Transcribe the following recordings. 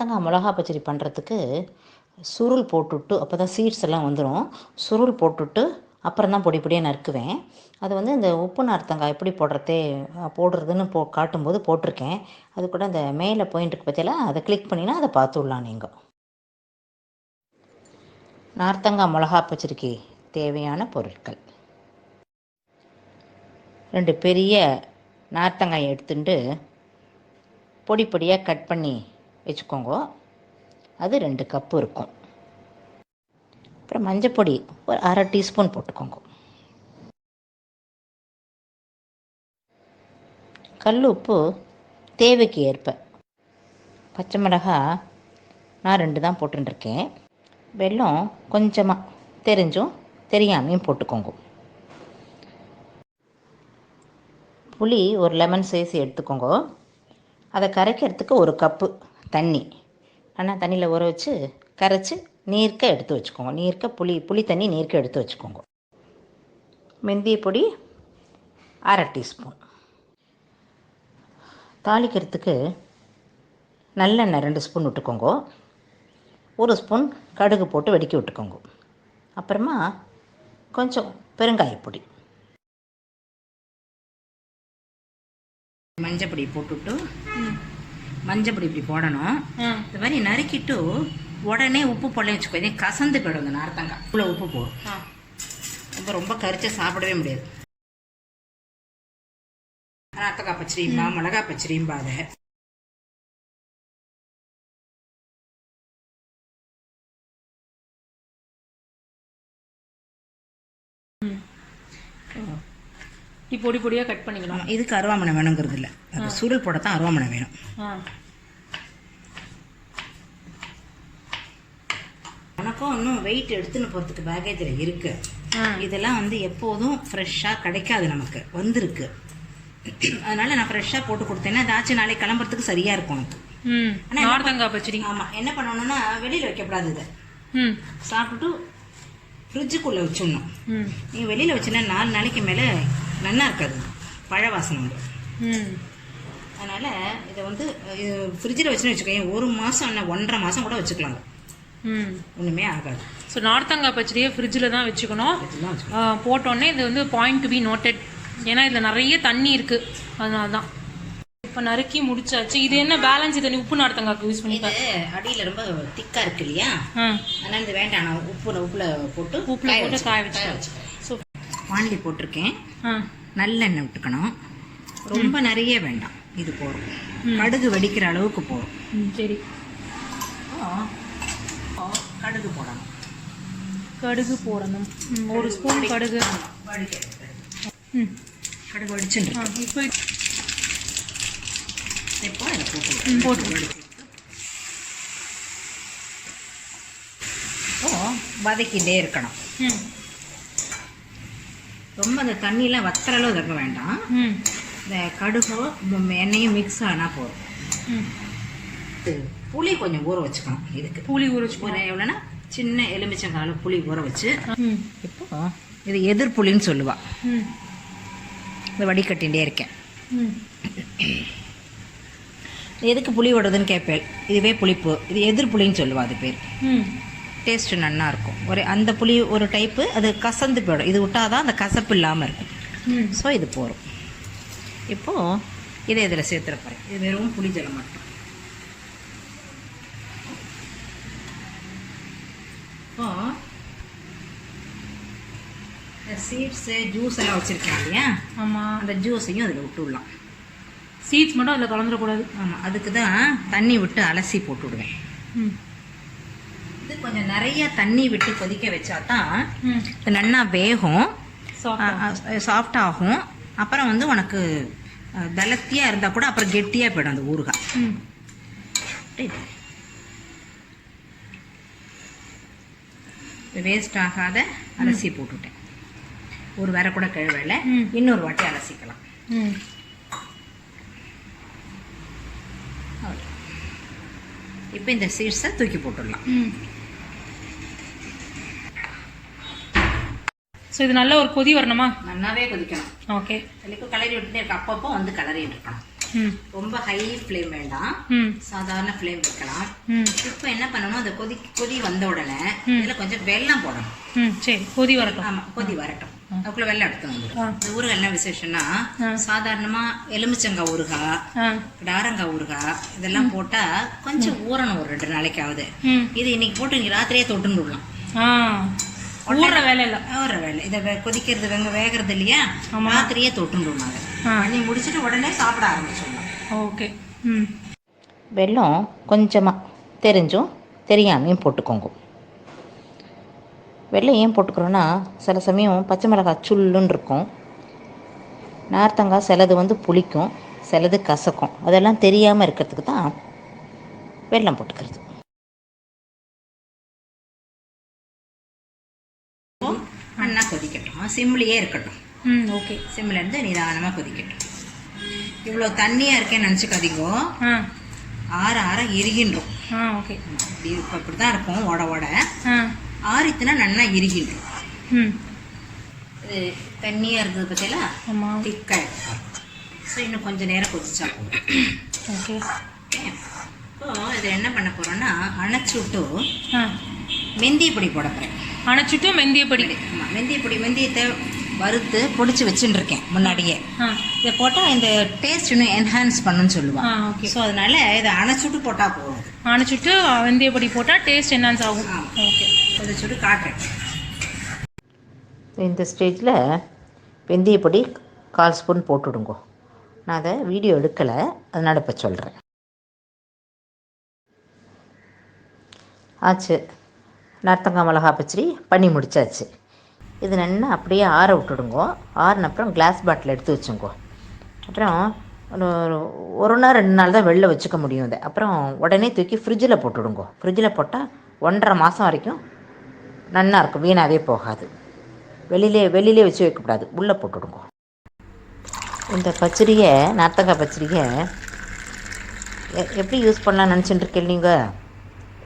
நார்த்தங்காய் மிளகா பச்சடி பண்ணுறதுக்கு சுருள் போட்டுவிட்டு அப்போ தான் சீட்ஸ் எல்லாம் வந்துடும் சுருள் போட்டுவிட்டு அப்புறம் தான் பொடி பொடியாக நறுக்குவேன். அது வந்து இந்த உப்பு நார்த்தங்காய் எப்படி போடுறதே போடுறதுன்னு போ காட்டும்போது போட்டிருக்கேன். அது கூட அந்த மேலே பாயிண்ட் இருக்கு அதை கிளிக் பண்ணினா அதை பார்த்துடலாம் நீங்கள் நார்த்தங்காய் மிளகா பச்சரிக்கு தேவையான பொருட்கள். ரெண்டு பெரிய நார்த்தங்காயை எடுத்துட்டு பொடி பொடியாக கட் பண்ணி வச்சுக்கோங்க. அது ரெண்டு கப்பு இருக்கும். அப்புறம் மஞ்சப்பொடி ஒரு அரை டீஸ்பூன் போட்டுக்கோங்க. கல் உப்பு தேவைக்கு ஏற்ப. பச்சை மிளகாய் நான் ரெண்டு தான் போட்டுருக்கேன் வெல்லம் கொஞ்சமாக தெரிஞ்சும் தெரியாமையும் போட்டுக்கோங்க. புளி ஒரு லெமன் சைஸ் எடுத்துக்கோங்க. அதை கரைக்கிறதுக்கு ஒரு கப்பு தண்ணி. ஆனால் தண்ணியில் ஊற வச்சு கரைச்சி நீர்க்க எடுத்து வச்சுக்கோங்க. நீர்க்க புளி புளி தண்ணி நீர்க்க எடுத்து வச்சுக்கோங்க. மெந்திய பொடி அரை டீஸ்பூன். தாளிக்கிறதுக்கு நல்லெண்ணெய் ரெண்டு ஸ்பூன் விட்டுக்கோங்க. ஒரு ஸ்பூன் கடுகு போட்டு வெடிக்க விட்டுக்கோங்க. அப்புறமா கொஞ்சம் பெருங்காயப்பொடி மஞ்சப்பொடி போட்டுவிட்டு மஞ்சப்பொடி இப்படி போடணும். இந்த மாதிரி நறுக்கிட்டு உடனே உப்பு போடலாம் வச்சுக்கோ இதே கசந்து போயிடும் இந்த நார்த்தங்காய். இவ்வளோ உப்பு போடும் ரொம்ப ரொம்ப கரிச்சு சாப்பிடவே முடியாது. நார்த்தங்காய் பச்சரியும்பா மிளகா பச்சரியும்பா அதை. இப்படி பொடி பொடியாக கட் பண்ணிக்கணும். ஆமா, இதுக்கு அருவாமனை வேணுங்கிறது இல்லை அது சுருள் போடத்தான் அருவாமனை வேணும். எனக்கும் இன்னும் வெயிட் எடுத்துன்னு போகிறதுக்கு பேக்கேஜில் இருக்கு. இதெல்லாம் வந்து எப்போதும் ஃப்ரெஷ்ஷாக கிடைக்காது நமக்கு. வந்திருக்கு. அதனால நான் ஃப்ரெஷ்ஷாக போட்டு கொடுத்தேன்னா ஏதாச்சும் நாளைக்கு கிளம்புறதுக்கு சரியாக இருக்கும் எனக்கு. நார்த்தங்காய் பச்சடி. ஆமாம் என்ன பண்ணணும்னா வெளியில் வைக்கக்கூடாது இதை. சாப்பிட்டுட்டு ஃப்ரிட்ஜுக்குள்ளே வச்சிடணும். நீங்கள் வெளியில் வச்சுன்னா நாலு நாளைக்கு மேலே நல்லா இருக்காது பழ வாசனை வரும் ம். அதனால் இதை வந்து ஃப்ரிட்ஜில் வச்சுன்னு வச்சுக்கோங்க ஒரு மாதம் இல்லை ஒன்றரை மாதம் கூட வச்சுக்கலாங்க. ம். ஒன்றுமே ஆகாது. ஸோ நார்த்தங்காய் பச்சடியை ஃப்ரிட்ஜில் தான் வச்சுக்கணும். போட்டோன்னே இது வந்து பாயிண்ட் டு பி நோட்டட் ஏன்னா இதில் நிறைய தண்ணி இருக்குது அதனால தான் இப்போ நறுக்கி முடிச்சாச்சு. இது என்ன பேலன்ஸ் தண்ணி உப்பு நார்த்தங்காய்க்கு யூஸ் இது பண்ணிப்பேன் அடியில் ரொம்ப திக்காக இருக்கு இல்லையா? ஆ. அதனால் இது வேண்டாம். நான் உப்புல உப்புல போட்டு உப்புல போட்டு காய வச்சு வாண்டி போட்டிருக்கேன். நல்லெண்ணெய் விட்டுக்கணும். ரொம்ப நிறைய வேண்டாம். இது போதும். கடுகு வெடிக்கிற அளவுக்கு போதும். ம் சரி. கடுகு போடணும். கடுகு போடணும். ஒரு ஸ்பூன் கடுகு. கடுகு வடிச்சுட்டு. இப்போ போட்டு. போட்டு வதக்கிட்டே இருக்கணும். ரொம்ப அந்த தண்ணியெலாம் வத்துற அளவு இருக்க வேண்டாம். இந்த கடுகோ எண்ணெயும் மிக்ஸ் ஆனால் போதும். புளி கொஞ்சம் ஊற வச்சுக்கணும். இதுக்கு புளி ஊறிச்சு ஒரு எவ்வளோன்னா சின்ன எலுமிச்சங்கால புளி ஊற வச்சு. இப்போ இது எதிர்ப்புளின்னு சொல்லுவா. ம். இந்த வடிகட்டிகிட்டே இருக்கேன். எதுக்கு புளி விடுறதுன்னு கேட்பேன் இதுவே புளிப்பு. இது எதிர்ப்புளின்னு சொல்லுவா அது பேர். ம் டேஸ்ட் நல்லா இருக்கும். ஒரு அந்த புளி ஒரு டைப்பு அது கசந்து போயிடும். இது விட்டாதான் அந்த கசப்பு இல்லாமல் இருக்கும். ஸோ இது போகிறோம் இப்போது இதை இதில் சேர்த்துற போகிறேன் இது வெறும் புளி ஜலம் மட்டும். இப்போ சீட்ஸு ஜூஸ் எல்லாம் வச்சுருக்கேன் இல்லையா? ஆமாம் அந்த ஜூஸையும் அதில் விட்டு விடலாம் சீட்ஸ் மட்டும் அதில் கலந்துடக்கூடாது. ஆமாம் அதுக்கு தான் தண்ணி விட்டு அலசி போட்டு விடுவேன் ம். கொஞ்சம் நிறைய தண்ணி விட்டு கொதிக்க வச்சா தான் இது நல்லா வேகும். சாஃப்ட் ஆகும். அப்புறம் வந்து உனக்கு தளத்தியாக இருந்தால் கூட அப்புறம் கெட்டியாக போயிடும் அந்த ஊறுகாய். வேஸ்ட் ஆகாத அலசி போட்டுட்டேன். ஒரு வேற கூட கழுவல. இன்னொரு வாட்டி அலசிக்கலாம். இப்போ இந்த சீட்ஸை தூக்கி போட்டுடலாம். ஸோ இது நல்ல ஒரு கொதி வரணுமா? நல்லாவே கொதிக்கணும். ஓகே இப்போ கலரி விட்டுட்டே இருக்க. அப்பப்போ வந்து கலரிட்டு இருக்கணும் ரொம்ப ஹை ஃப்ளேம் வேண்டாம். சாதாரண ஃப்ளேம் வைக்கலாம். இப்போ என்ன பண்ணணும்? அந்த கொதி கொதி வந்த உடனே இதில் கொஞ்சம் வெல்லம் போடணும். சரி. கொதி வரட்டும். ஆமாம் கொதி வரட்டும். அதுக்குள்ள வெள்ளம் எடுத்து வந்துடும். இந்த ஊறுகாய் என்ன விசேஷம்னா ஆ. சாதாரணமாக எலுமிச்சங்காய் ஊறுகாய் டாரங்காய் ஊறுகாய் இதெல்லாம் போட்டால் கொஞ்சம் ஊறணும் ஒரு ரெண்டு நாளைக்காவது. இது இன்னைக்கு போட்டு இங்கே ராத்திரியே தொட்டுன்னு விடலாம். ஊற வேலை இல்லை ஒரு வேலை. இதை கொதிக்கிறது வெங்க வேகிறது இல்லையா? ராத்திரியே தொட்டுன்னு விடணும் அதை ஆ. பண்ணி முடிச்சுட்டு உடனே சாப்பிட ஆரம்பிச்சிடலாம். ஓகே. ம். வெல்லம் கொஞ்சமாக தெரிஞ்சும் தெரியாமையும் போட்டுக்கோங்க. வெல்லம் ஏன் போட்டுக்கிறோன்னா சில சமயம் பச்சை மிளகாய் சுள்ளுன்னு இருக்கும். நார்த்தங்காய் சிலது வந்து புளிக்கும் சிலது கசக்கும். அதெல்லாம் தெரியாமல் இருக்கிறதுக்கு தான் வெல்லம் போட்டுக்கிறது. சிம்லேயே இருக்கட்டும். ம் ஓகே. சிம்ல இருந்து நிதானமாக கொதிக்கட்டும். இவ்வளோ தண்ணியாக இருக்கேன்னு நினச்சிக்காதீங்க. ஆற ஆற எரிகின்றோம். ஓகே. இப்படி இப்போ இப்படி தான் இருக்கும் ஓட ஓட. ஆறித்துனா நல்லா எரிகின்றோம். ம். இது தண்ணியாக இருக்குது பார்த்தீங்களா ஆமாம் திக்காக ஸோ இன்னும் கொஞ்சம் நேரம் கொதிச்சா போதும். ஓகே. இப்போ இதை என்ன பண்ண போகிறோன்னா அணைச்சி விட்டு ஆ. மெந்திய பொடி போட போகிறேன் அணைச்சிட்டு மெந்திய பொடி. ஆமாம் மெந்திய பொடி மெந்தியத்தை வறுத்து பொடிச்சு வச்சுட்டு இருக்கேன் முன்னாடியே. ஆ. இதை போட்டால் இந்த டேஸ்ட் இன்னும் என்ஹான்ஸ் பண்ணுன்னு ஆ சொல்லுவான் ஓகே ஸோ அதனால இதை அணைச்சுட்டு போட்டால் போதும். அணைச்சிட்டு வெந்தய பொடி போட்டால் டேஸ்ட் என்னன்னு ஆகும். ஓகே கொதிச்சுட்டு காட்டுறேன். இந்த ஸ்டேஜில் வெந்தயப்பொடி கால் ஸ்பூன் போட்டுடுங்கோ. நான் அதை வீடியோ எடுக்கலை அதனால் இப்போ சொல்கிறேன் ஆச்சு. நார்த்தங்காய் மிளகா பச்சடி பண்ணி முடிச்சாச்சு. இது நல்லா அப்படியே ஆற விட்டுடுங்கோ. ஆறின அப்புறம் கிளாஸ் பாட்டில் எடுத்து வச்சுங்கோ. அப்புறம் ஒரு ஒரு- நாள் ரெண்டு நாள் தான் வெளில வச்சுக்க முடியும் இதை. அப்புறம் உடனே தூக்கி ஃப்ரிட்ஜில் போட்டுடுங்கோ. ஃப்ரிட்ஜில் போட்டால் ஒன்றரை மாதம் வரைக்கும் நல்லா இருக்கும். வீணாகவே போகாது. வெளியிலே வெளியிலே வச்சு வைக்கக்கூடாது உள்ளே போட்டுடுங்கோ. இந்த பச்சடியை நார்த்தங்காய் பச்சடியை எப்படி யூஸ் பண்ணலாம்னு நினச்சிட்டு இருக்கீங்க நீங்கள்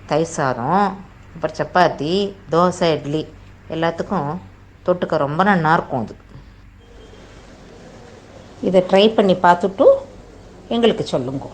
தயிர் சாதம் அப்புறம் சப்பாத்தி தோசை இட்லி எல்லாத்துக்கும் தொட்டுக்க ரொம்ப நல்லா இருக்கும் அது. இதை ட்ரை பண்ணி பார்த்துட்டு எங்களுக்கு சொல்லுங்க.